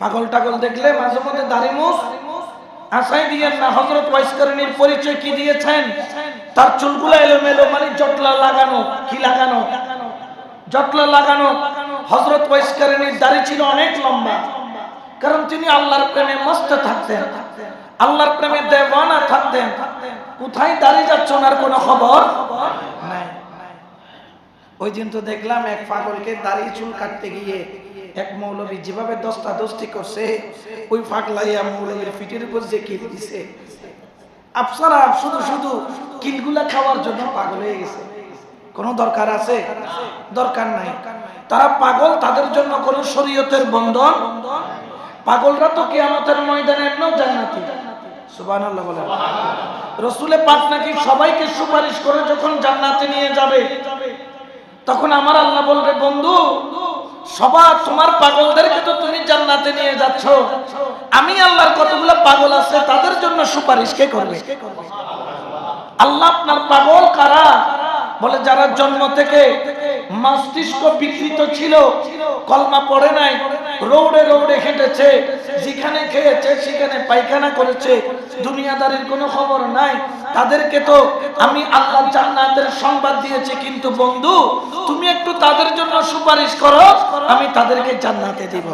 পাগল টাগল দেখলে মাঝে মধ্যে দাড়ি মুখ আশাই দিয়েন না হজরত ওয়াইসকরণীর পরিচয় কি দিয়েছেন? তার চুলগুলো এলোমেলো মানে জটলা লাগানো। কি লাগানো? জটলা লাগানো। হজরত ওয়াইসকরণীর দাড়ি ছিল অনেক লম্বা। কারণ তিনি আল্লাহর প্রেমে মস্ত থাকতেন। আল্লাহর প্রেমে দেওয়ানা থাকতেন। কোথায় দাঁড়িয়ে যাচ্ছে ওনার কোনো খবর? ওই দিন তো দেখলাম এক পাগলকে দাড়ি চুল কাটতে গিয়ে এক মৌলবী যেভাবে দস্তা দস্তি করছে, ওই ফাগলাইয়া মৌলবীর পিঠের উপর যে কিল দিছে। আফসারা শুধু শুধু কিলগুলা খাওয়ার জন্য পাগল হয়ে গেছে। কোনো দরকার আছে? দরকার নাই। তারা পাগল, তাদের জন্য কোনো শরীয়তের বন্ধন? পাগলরা তো কিয়ামতের ময়দানে এমনও জান্নাতি। সুবহানাল্লাহ বলে রসুলে পাক নাকি সবাইকে সুপারিশ করে যখন জান্নাতে নিয়ে যাবে, তখন আমার আল্লাহ বলবে, বন্ধু সবার তোমার পাগলদেরকে তো তুমি জান্নাতে নিয়ে যাচ্ছ। আমি আল্লাহর কতগুলো পাগল আছে তাদের জন্য সুপারিশ কে করবে? আল্লাহ আপনার পাগল কারা? বলে যারা জন্ম থেকে মস্তিষ্ক বিকৃত ছিল, কলমা পড়ে নাই, রৌড়ে রৌড়ে হেঁটেছে, যেখানে খেয়েছে সেখানে পায়খানা করেছে, দুনিয়াদারির কোনো খবর নাই। তাদেরকে তো আমি আল্লাহ জান্নাতের সংবাদ দিয়েছি, কিন্তু বন্ধু, তুমি একটু তাদের জন্য সুপারিশ করো, আমি তাদেরকে জান্নাতে দিব।